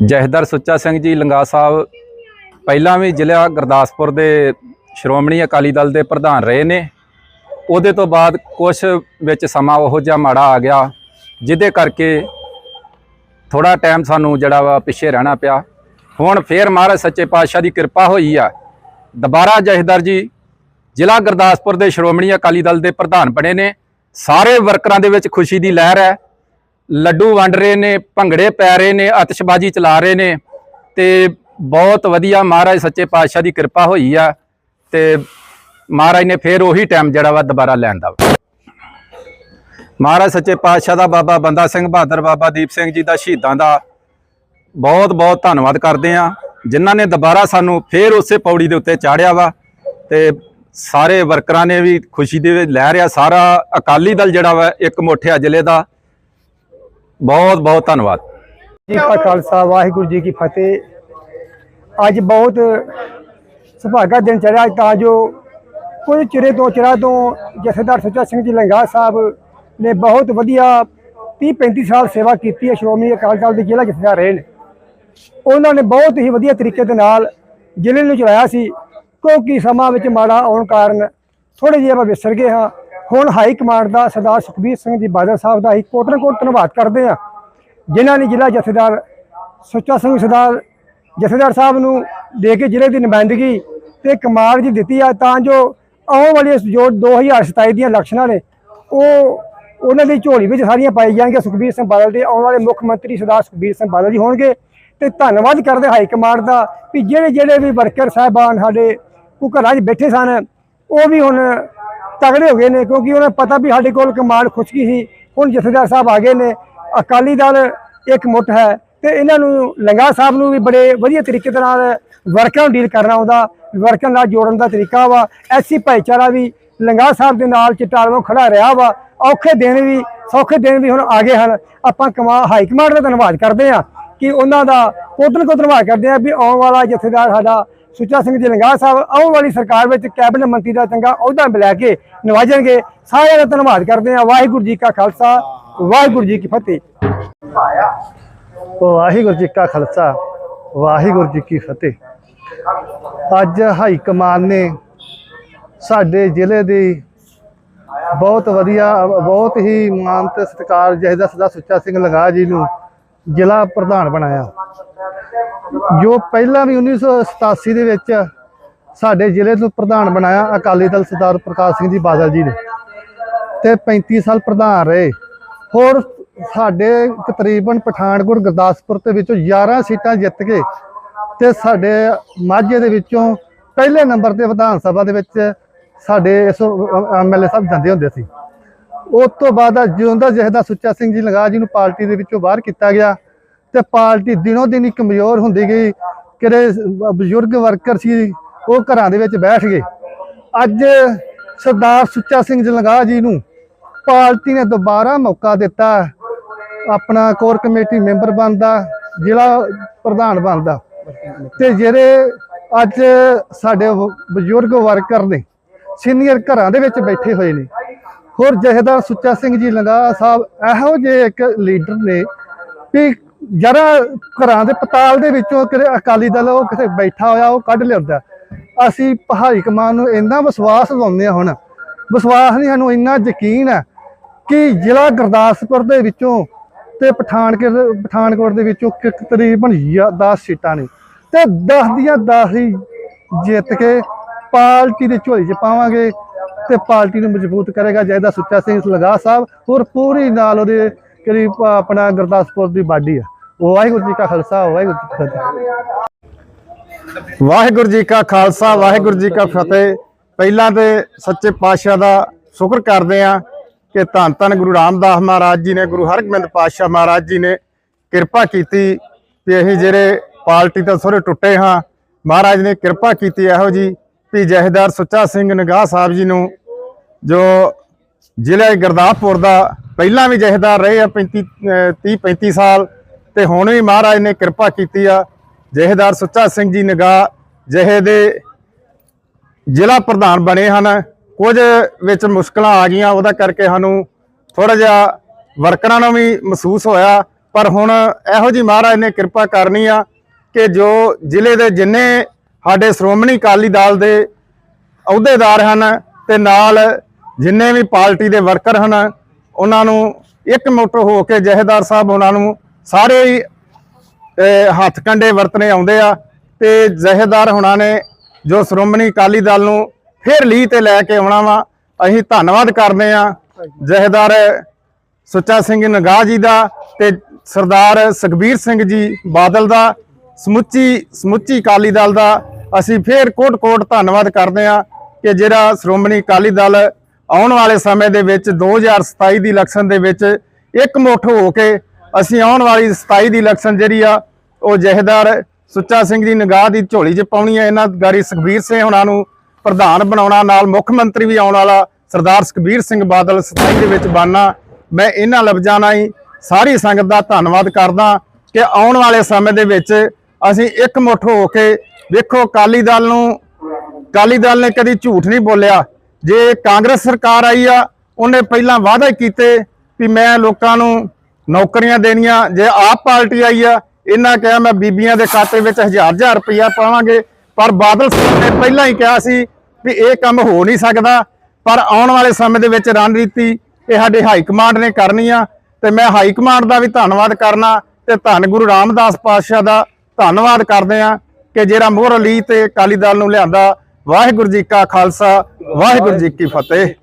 ਜਹਦਰ ਸੁੱਚਾ ਸਿੰਘ ਜੀ ਲੰਗਾ ਸਾਹਿਬ ਪਹਿਲਾਂ ਵੀ ਜ਼ਿਲ੍ਹਾ ਗੁਰਦਾਸਪੁਰ ਦੇ ਸ਼੍ਰੋਮਣੀ ਅਕਾਲੀ ਦਲ ਦੇ ਪ੍ਰਧਾਨ ਰਹੇ ਨੇ। ਉਹਦੇ ਤੋਂ ਬਾਅਦ ਕੁਝ ਵਿੱਚ ਸਮਾਂ ਉਹੋ ਜਿਹਾ ਮਾੜਾ ਆ ਗਿਆ, ਜਿਹਦੇ ਕਰਕੇ ਥੋੜਾ ਟਾਈਮ ਸਾਨੂੰ ਜਿਹੜਾ ਵਾ ਪਿੱਛੇ ਰਹਿਣਾ ਪਿਆ। ਹੁਣ ਫੇਰ ਮਹਾਰਾਜ ਸੱਚੇ ਪਾਤਸ਼ਾਹ ਦੀ ਕਿਰਪਾ ਹੋਈ ਆ। ਦੁਬਾਰਾ ਜਹਦਰ ਜੀ ਜ਼ਿਲ੍ਹਾ ਗੁਰਦਾਸਪੁਰ ਦੇ ਸ਼੍ਰੋਮਣੀ ਅਕਾਲੀ ਦਲ ਦੇ ਪ੍ਰਧਾਨ ਬਣੇ ਨੇ। ਸਾਰੇ ਵਰਕਰਾਂ ਦੇ ਵਿੱਚ ਖੁਸ਼ੀ ਦੀ ਲਹਿਰ ਹੈ। ਲੱਡੂ ਵੰਡ ਰਹੇ ਨੇ, ਭੰਗੜੇ ਪੈ ਰਹੇ ਨੇ, ਆਤਿਸ਼ਬਾਜ਼ੀ ਚਲਾ ਰਹੇ ਨੇ ਤੇ ਬਹੁਤ ਵਧੀਆ ਮਹਾਰਾਜ ਸੱਚੇ ਪਾਤਸ਼ਾਹ ਦੀ ਕਿਰਪਾ ਹੋਈ ਆ ਤੇ ਮਹਾਰਾਜ ਨੇ ਫੇਰ ਉਹੀ ਟਾਈਮ ਜਿਹੜਾ ਵਾ ਦੁਬਾਰਾ ਲੈਣ ਦਾ ਵਾ। ਮਹਾਰਾਜ ਸੱਚੇ ਪਾਤਸ਼ਾਹ ਦਾ ਬਾਬਾ ਬੰਦਾ ਸਿੰਘ ਬਹਾਦਰ ਬਾਬਾ ਦੀਪ ਸਿੰਘ ਜੀ ਦਾ ਸ਼ਹੀਦਾਂ ਦਾ ਬਹੁਤ ਬਹੁਤ ਧੰਨਵਾਦ ਕਰਦੇ ਆ, ਜਿਨ੍ਹਾਂ ਨੇ ਦੁਬਾਰਾ ਸਾਨੂੰ ਫੇਰ ਉਸੇ ਪੌੜੀ ਦੇ ਉੱਤੇ ਚਾੜਿਆ ਵਾ ਤੇ ਸਾਰੇ ਵਰਕਰਾਂ ਨੇ ਵੀ ਖੁਸ਼ੀ ਦੇ ਲੈ ਰਿਹਾ, ਸਾਰਾ ਅਕਾਲੀ ਦਲ ਜਿਹੜਾ ਵਾ ਇੱਕ ਮੋਠਿਆ ਜ਼ਿਲ੍ਹੇ ਦਾ ਬਹੁਤ ਬਹੁਤ ਧੰਨਵਾਦ। ਜੀ ਕਾ ਖਾਲਸਾ, ਵਾਹਿਗੁਰੂ ਜੀ ਕੀ ਫਤਿਹ। ਅੱਜ ਬਹੁਤ ਸੁਭਾਗਾ ਦਿਨ ਚੜਿਆ ਤਾਂ ਜੋ ਕੁਝ ਚਿਰੇ ਤੋਂ ਚਿਰਾਂ ਤੋਂ ਜਥੇਦਾਰ ਸੁੱਚਾ ਸਿੰਘ ਜੀ ਲੰਗਾ ਸਾਹਿਬ ਨੇ ਬਹੁਤ ਵਧੀਆ 30 35 ਸਾਲ ਸੇਵਾ ਕੀਤੀ ਹੈ। ਸ਼੍ਰੋਮਣੀ ਅਕਾਲੀ ਦਲ ਦੇ ਜ਼ਿਲ੍ਹਾ ਜਥੇਦਾਰ ਰਹੇ ਨੇ। ਉਹਨਾਂ ਨੇ ਬਹੁਤ ਹੀ ਵਧੀਆ ਤਰੀਕੇ ਦੇ ਨਾਲ ਜ਼ਿਲ੍ਹੇ ਨੂੰ ਚਲਾਇਆ ਸੀ। ਕਿਉਂਕਿ ਸਮਾਂ ਵਿੱਚ ਮਾੜਾ ਆਉਣ ਕਾਰਨ ਥੋੜੇ ਜਿਹੇ ਆਪਾਂ ਵਿਸਰ ਗਏ ਹਾਂ। ਹੁਣ ਹਾਈ ਕਮਾਂਡ ਦਾ ਸਰਦਾਰ ਸੁਖਬੀਰ ਸਿੰਘ ਜੀ ਬਾਦਲ ਸਾਹਿਬ ਦਾ ਹੀ ਕੋਟਨ ਕੋਟ ਧੰਨਵਾਦ ਕਰਦੇ ਹਾਂ, ਜਿਨ੍ਹਾਂ ਨੇ ਜ਼ਿਲ੍ਹਾ ਜਥੇਦਾਰ ਸੁੱਚਾ ਸਿੰਘ ਸਰਦਾਰ ਜਥੇਦਾਰ ਸਾਹਿਬ ਨੂੰ ਦੇ ਕੇ ਜ਼ਿਲ੍ਹੇ ਦੀ ਨੁਮਾਇੰਦਗੀ ਤੇ ਕਮਾਲ ਜੀ ਦਿੱਤੀ ਆ, ਤਾਂ ਜੋ ਆਉਣ ਵਾਲੇ ਜੋ 2027 ਦੀਆਂ ਇਲੈਕਸ਼ਨਾਂ ਨੇ, ਉਹ ਉਹਨਾਂ ਦੀ ਝੋਲੀ ਵਿੱਚ ਸਾਰੀਆਂ ਪਾਈ ਜਾਣਗੀਆਂ ਸੁਖਬੀਰ ਸਿੰਘ ਬਾਦਲ ਦੇ, ਆਉਣ ਵਾਲੇ ਮੁੱਖ ਮੰਤਰੀ ਸਰਦਾਰ ਸੁਖਬੀਰ ਸਿੰਘ ਬਾਦਲ ਜੀ ਹੋਣਗੇ, ਤੇ ਧੰਨਵਾਦ ਕਰਦੇ ਹਾਈ ਕਮਾਂਡ ਦਾ ਵੀ ਜਿਹੜੇ ਜਿਹੜੇ ਵੀ ਵਰਕਰ, ਸਾਹਿਬਾਨ ਸਾਡੇ ਉਹ ਘਰਾਂ 'ਚ ਬੈਠੇ ਸਨ, ਉਹ ਵੀ ਹੁਣ ਤਗੜੇ ਹੋ ਗਏ ਨੇ ਕਿਉਂਕਿ ਉਹਨਾਂ ਨੂੰ ਪਤਾ ਵੀ ਸਾਡੇ ਕੋਲ ਕਮਾਂਡ ਖੁਸ਼ਕੀ ਸੀ। ਹੁਣ ਜਥੇਦਾਰ ਸਾਹਿਬ ਆ ਗਏ ਨੇ। ਅਕਾਲੀ ਦਲ ਇੱਕ ਮੁੱਠ ਹੈ ਤੇ ਇਹਨਾਂ ਨੂੰ ਲੰਗਾ ਸਾਹਿਬ ਨੂੰ ਵੀ ਬੜੇ ਵਧੀਆ ਤਰੀਕੇ ਦੇ ਨਾਲ ਵਰਕਰਾਂ ਨੂੰ ਡੀਲ ਕਰਨਾ ਆਉਂਦਾ ਵਰਕਰਾਂ ਨਾਲ ਜੋੜਨ ਦਾ ਤਰੀਕਾ ਵਾ। ਐਸੀ ਭਾਈਚਾਰਾ ਵੀ ਲੰਗਾ ਸਾਹਿਬ ਦੇ ਨਾਲ ਚਟਾਲੋਂ ਖੜਾ ਰਿਹਾ ਵਾ। ਔਖੇ ਦਿਨ ਵੀ, ਸੌਖੇ ਦਿਨ ਵੀ ਹੁਣ ਆ ਗਏ ਹਨ। ਆਪਾਂ ਕਮਾ ਹਾਈ ਕਮਾਂਡ ਦਾ ਧੰਨਵਾਦ ਕਰਦੇ ਹਾਂ ਕਿ ਉਹਨਾਂ ਦਾ ਕੋਟਨ ਕੋ ਧੰਨਵਾਦ ਕਰਦੇ ਹਾਂ ਵੀ ਆਉਣ ਵਾਲਾ ਜਥੇਦਾਰ ਸਾਡਾ ਸੁੱਚਾ ਸਿੰਘ ਜੀ ਲੰਗਾ ਸਾਹਿਬ, ਆਉਣ ਵਾਲੀ ਸਰਕਾਰ ਵਿੱਚ ਕੈਬਨਿਟ ਮੰਤਰੀ ਦਾ ਚੰਗਾ ਅਹੁਦਾ ਮਿਲਾ ਕੇ ਨਿਵਾਜਣਗੇ। ਸਾਰਿਆਂ ਦਾ ਧੰਨਵਾਦ ਕਰਦੇ ਹਾਂ। ਵਾਹਿਗੁਰੂ ਜੀ ਕਾ ਖਾਲਸਾ, ਵਾਹਿਗੁਰੂ ਜੀ ਕੀ ਫਤਿਹ। ਵਾਹਿਗੁਰੂ ਜੀ ਕਾ ਖਾਲਸਾ, ਵਾਹਿਗੁਰੂ ਜੀ ਕੀ ਫਤਿਹ। ਅੱਜ ਹਾਈ ਕਮਾਨ ਨੇ ਸਾਡੇ ਜ਼ਿਲ੍ਹੇ ਦੀ ਬਹੁਤ ਵਧੀਆ, ਬਹੁਤ ਹੀ ਮਾਨ ਤੇ ਸਤਿਕਾਰ ਜਹਦਾ ਸਦਾ ਸੁੱਚਾ ਸਿੰਘ ਲੰਗਾ ਜੀ ਨੂੰ ਜ਼ਿਲ੍ਹਾ ਪ੍ਰਧਾਨ ਬਣਾਇਆ। ਜੋ ਪਹਿਲਾਂ ਵੀ 1987 ਦੇ ਵਿੱਚ ਸਾਡੇ ਜ਼ਿਲ੍ਹੇ ਨੂੰ ਪ੍ਰਧਾਨ ਬਣਾਇਆ ਅਕਾਲੀ ਦਲ ਸਰਦਾਰ ਪ੍ਰਕਾਸ਼ ਸਿੰਘ ਜੀ ਬਾਦਲ ਜੀ ਨੇ ਤੇ 35 ਸਾਲ ਪ੍ਰਧਾਨ ਰਹੇ। ਹੋਰ ਸਾਡੇ ਤਕਰੀਬਨ ਪਠਾਨਕੋਟ ਗੁਰਦਾਸਪੁਰ ਦੇ ਵਿੱਚੋਂ 11 ਸੀਟਾਂ ਜਿੱਤ ਕੇ ਤੇ ਸਾਡੇ ਮਾਝੇ ਦੇ ਵਿੱਚੋਂ ਪਹਿਲੇ ਨੰਬਰ ਤੇ ਵਿਧਾਨ ਸਭਾ ਦੇ ਵਿੱਚ ਸਾਡੇ ਇਸ ਐਮਐਲਏ ਸਾਹਿਬ ਜਾਂਦੇ ਹੁੰਦੇ ਸੀ। ਉਸ ਤੋਂ ਬਾਅਦ ਜਿਉਂਦਾ ਜਿਹਦਾ ਸੁੱਚਾ ਸਿੰਘ ਜੀ ਲੰਗਾ ਜੀ ਨੂੰ ਪਾਰਟੀ ਦੇ ਵਿੱਚੋਂ ਬਾਹਰ ਕੀਤਾ ਗਿਆ। ਤੇ ਪਾਰਟੀ ਦਿਨੋ ਦਿਨ ਹੀ ਕਮਜ਼ੋਰ ਹੁੰਦੀ ਗਈ। ਕਿਹੜੇ ਬਜ਼ੁਰਗ ਵਰਕਰ ਸੀ, ਉਹ ਘਰਾਂ ਦੇ ਵਿੱਚ ਬੈਠ ਗਏ। ਅੱਜ ਸਰਦਾਰ ਸੁੱਚਾ ਸਿੰਘ ਜੀ ਲੰਗਾ ਜੀ ਨੂੰ ਪਾਰਟੀ ਨੇ ਦੁਬਾਰਾ ਮੌਕਾ ਦਿੱਤਾ। ਆਪਣਾ ਕੋਰ ਕਮੇਟੀ ਮੈਂਬਰ ਬਣਦਾ, ਜ਼ਿਲ੍ਹਾ ਪ੍ਰਧਾਨ ਬਣਦਾ। ਤੇ ਜਿਹੜੇ ਅੱਜ ਸਾਡੇ ਬਜ਼ੁਰਗ ਵਰਕਰ ਨੇ, ਸੀਨੀਅਰ ਘਰਾਂ ਦੇ ਵਿੱਚ ਬੈਠੇ ਹੋਏ ਨੇ। ਹੋਰ ਜਹੇਦਾਰ ਸੁੱਚਾ ਸਿੰਘ ਜੀ ਲੰਗਾ ਸਾਹਿਬ, ਇਹੋ ਜਿਹੇ ਇੱਕ ਲੀਡਰ ਨੇ ਵੀ ਜਰਾ ਘਰਾਂ ਦੇ ਪਤਾਲ ਦੇ ਵਿੱਚੋਂ ਕਿਤੇ ਅਕਾਲੀ ਦਲ ਉਹ ਕਿਤੇ ਬੈਠਾ ਹੋਇਆ, ਉਹ ਕੱਢ ਲਿਆਉਂਦਾ। ਅਸੀਂ ਪਹਾੜੀ ਕਮਾਨ ਨੂੰ ਇੰਨਾ ਵਿਸ਼ਵਾਸ ਲਾਉਂਦੇ ਹਾਂ ਹੁਣ। ਵਿਸ਼ਵਾਸ ਨਹੀਂ, ਸਾਨੂੰ ਇੰਨਾ ਯਕੀਨ ਹੈ ਕਿ ਜ਼ਿਲ੍ਹਾ ਗੁਰਦਾਸਪੁਰ ਦੇ ਵਿੱਚੋਂ ਤੇ ਪਠਾਨਕੋਟ ਪਠਾਨਕੋਟ ਦੇ ਵਿੱਚੋਂ ਕਿ- ਤਕਰੀਬਨ 10 ਸੀਟਾਂ ਨੇ। ਤੇ 10 ਦੀਆਂ 10 ਹੀ ਜਿੱਤ ਕੇ ਪਾਰਟੀ ਦੇ ਝੋਲੀ 'ਚ ਪਾਵਾਂਗੇ ਤੇ ਪਾਰਟੀ ਨੂੰ ਮਜ਼ਬੂਤ ਕਰੇਗਾ ਜੈਦਾ ਸੁੱਚਾ ਸਿੰਘ ਲਗਾ ਸਾਹਿਬ। ਹੋਰ ਪੂਰੀ ਨਾਲ ਉਹਦੇ ਕਰੀਬ ਆਪਣਾ ਗੁਰਦਾਸਪੁਰ ਦੀ ਬਾਡੀ ਆ। ਵਾਹਿਗੁਰੂ ਜੀ ਕਾ ਖਾਲਸਾ, ਵਾਹਿਗੁਰੂ ਜੀ ਕੀ ਫਤਿਹ। ਵਾਹਿਗੁਰੂ ਜੀ ਕਾ ਖਾਲਸਾ, ਵਾਹਿਗੁਰੂ ਜੀ ਕਾ ਫਤਿਹ। ਪਹਿਲਾਂ ਤੇ ਸੱਚੇ ਪਾਤਸ਼ਾਹ ਦਾ ਸ਼ੁਕਰ ਕਰਦੇ ਆ ਕਿ ਧੰਨ ਧੰਨ ਗੁਰੂ ਰਾਮਦਾਸ ਮਹਾਰਾਜ ਜੀ ਨੇ, ਗੁਰੂ ਹਰਗੋਬਿੰਦ ਪਾਤਸ਼ਾਹ ਮਹਾਰਾਜ ਜੀ ਨੇ ਕਿਰਪਾ ਕੀਤੀ ਕਿ ਅਸੀਂ ਜਿਹੜੇ ਪਾਰਟੀ ਤੋਂ ਥੋੜੇ ਟੁੱਟੇ ਹਾਂ, ਮਹਾਰਾਜ ਨੇ ਕਿਰਪਾ ਕੀਤੀ ਇਹੋ ਜੀ ਵੀ ਜਹੇਦਾਰ ਸੁੱਚਾ ਸਿੰਘ ਨਗਾਹ ਸਾਹਿਬ ਜੀ ਨੂੰ, ਜੋ ਜ਼ਿਲ੍ਹਾ ਗੁਰਦਾਸਪੁਰ ਦਾ ਪਹਿਲਾਂ ਵੀ ਜਹੇਦਾਰ ਰਹੇ ਆ 35 30 35 ਸਾਲ ਤੇ ਹੁਣ ਵੀ ਮਹਾਰਾਜ ਨੇ ਕਿਰਪਾ ਕੀਤੀ ਆ। ਜਹੇਦਾਰ ਸੁੱਚਾ ਸਿੰਘ ਜੀ ਨਿਗਾਹ ਜਹੇ ਦੇ ਜ਼ਿਲ੍ਹਾ ਪ੍ਰਧਾਨ ਬਣੇ ਹਨ। ਕੁਝ ਵਿੱਚ ਮੁਸ਼ਕਲਾਂ ਆ ਗਈਆਂ, ਉਹਦਾ ਕਰਕੇ ਸਾਨੂੰ ਥੋੜਾ ਜਿਹਾ ਵਰਕਰਾਂ ਨੂੰ ਵੀ ਮਹਿਸੂਸ ਹੋਇਆ। ਪਰ ਹੁਣ ਇਹੋ ਜੀ ਮਹਾਰਾਜ ਨੇ ਕਿਰਪਾ ਕਰਨੀ ਆ ਕਿ ਜੋ ਜ਼ਿਲ੍ਹੇ ਦੇ ਜਿੰਨੇ ਸਾਡੇ ਸ਼੍ਰੋਮਣੀ ਅਕਾਲੀ ਦਲ ਦੇ ਅਹੁਦੇਦਾਰ ਹਨ ਤੇ ਨਾਲ ਜਿੰਨੇ ਵੀ ਪਾਰਟੀ ਦੇ ਵਰਕਰ ਹਨ, ਉਹਨਾਂ ਨੂੰ ਇੱਕ ਮੁੱਠ ਹੋ ਕੇ ਜਹੇਦਾਰ ਸਾਹਿਬ ਉਹਨਾਂ ਨੂੰ ਸਾਰੇ ਹੀ ਹੱਥ ਕੰਡੇ ਵਰਤਨੇ ਆਉਂਦੇ ਆ ਤੇ ਜ਼ਹਿਦਾਰ ਹੁਣਾਂ ਨੇ ਜੋ ਸ਼੍ਰੋਮਣੀ ਅਕਾਲੀ ਦਲ ਨੂੰ ਫਿਰ ਲੀ ਤੇ ਲੈ ਕੇ ਆਉਣਾ ਵਾ, ਅਸੀਂ ਧੰਨਵਾਦ ਕਰਦੇ ਆ ਜ਼ਹਿਦਾਰ ਸੁੱਚਾ ਸਿੰਘ ਨਗਾਹ ਜੀ ਦਾ ਤੇ ਸਰਦਾਰ ਸੁਖਬੀਰ ਸਿੰਘ ਜੀ ਬਾਦਲ ਦਾ, ਸਮੁੱਚੀ ਸਮੁੱਚੀ ਅਕਾਲੀ ਦਲ ਦਾ, ਅਸੀਂ ਫੇਰ ਕੋਟ-ਕੋਟ ਧੰਨਵਾਦ ਕਰਦੇ ਆ ਕਿ ਜਿਹੜਾ ਸ਼੍ਰੋਮਣੀ ਅਕਾਲੀ ਦਲ ਆਉਣ ਵਾਲੇ ਸਮੇਂ ਦੇ ਵਿੱਚ 2027 ਦੀ ਇਲੈਕਸ਼ਨ ਦੇ ਵਿੱਚ ਇੱਕ ਮੁੱਠ ਹੋ ਕੇ ਅਸੀਂ ਆਉਣ ਵਾਲੀ 27 ਦੀ ਇਲੈਕਸ਼ਨ ਜਿਹੜੀ ਆ, ਉਹ ਜਹੇਦਾਰ ਸੁੱਚਾ ਸਿੰਘ ਦੀ ਨਿਗਾਹ ਦੀ ਝੋਲੀ 'ਚ ਪਾਉਣੀ ਹੈ ਇਹਨਾਂ ਗਾਰੀ ਸੁਖਬੀਰ ਸਿੰਘ ਹੁਣਾਂ ਨੂੰ ਪ੍ਰਧਾਨ ਬਣਾਉਣਾ, ਨਾਲ ਮੁੱਖ ਮੰਤਰੀ ਵੀ ਆਉਣ ਵਾਲਾ ਸਰਦਾਰ ਸੁਖਬੀਰ ਸਿੰਘ ਬਾਦਲ 27 ਦੇ ਵਿੱਚ ਬਣਨਾ। ਮੈਂ ਇਹਨਾਂ ਲਫ਼ਜ਼ਾਂ ਨਾਲ ਹੀ ਸਾਰੀ ਸੰਗਤ ਦਾ ਧੰਨਵਾਦ ਕਰਦਾ ਕਿ ਆਉਣ ਵਾਲੇ ਸਮੇਂ ਦੇ ਵਿੱਚ ਅਸੀਂ ਇੱਕ ਮੁੱਠ ਹੋ ਕੇ ਵੇਖੋ, ਅਕਾਲੀ ਦਲ ਨੂੰ, ਅਕਾਲੀ ਦਲ ਨੇ ਕਦੀ ਝੂਠ ਨਹੀਂ ਬੋਲਿਆ। ਜੇ ਕਾਂਗਰਸ ਸਰਕਾਰ ਆਈ ਆ, ਉਹਨੇ ਪਹਿਲਾਂ ਵਾਅਦੇ ਕੀਤੇ ਵੀ ਮੈਂ ਲੋਕਾਂ ਨੂੰ ਨੌਕਰੀਆਂ ਦੇਣੀਆਂ, ਜੇ ਆਪ ਪਾਰਟੀ ਆਈ ਆ, ਇਹਨਾਂ ਕਿਹਾ ਮੈਂ ਬੀਬੀਆਂ ਦੇ ਖਾਤੇ ਵਿੱਚ ਹਜ਼ਾਰ ਹਜ਼ਾਰ ਰੁਪਇਆ ਪਾਵਾਂਗੇ। ਪਰ ਬਾਦਲ ਸਾਹਿਬ ਨੇ ਪਹਿਲਾਂ ਹੀ ਕਿਹਾ ਸੀ ਵੀ ਇਹ ਕੰਮ ਹੋ ਨਹੀਂ ਸਕਦਾ। ਪਰ ਆਉਣ ਵਾਲੇ ਸਮੇਂ ਦੇ ਵਿੱਚ ਰਣਨੀਤੀ ਇਹ ਸਾਡੇ ਹਾਈ ਕਮਾਂਡ ਨੇ ਕਰਨੀ ਆ ਤੇ ਮੈਂ ਹਾਈ ਕਮਾਂਡ ਦਾ ਵੀ ਧੰਨਵਾਦ ਕਰਨਾ ਤੇ ਧੰਨ ਗੁਰੂ ਰਾਮਦਾਸ ਪਾਤਸ਼ਾਹ ਦਾ ਧੰਨਵਾਦ ਕਰਦੇ ਆ ਕਿ ਜਿਹੜਾ ਮੋਹਰ ਅਲੀ ਤੇ ਅਕਾਲੀ ਦਲ ਨੂੰ ਲਿਆਂਦਾ। ਵਾਹਿਗੁਰੂ ਜੀ ਕਾ ਖਾਲਸਾ, ਵਾਹਿਗੁਰੂ ਜੀ ਕੀ ਫਤਿਹ।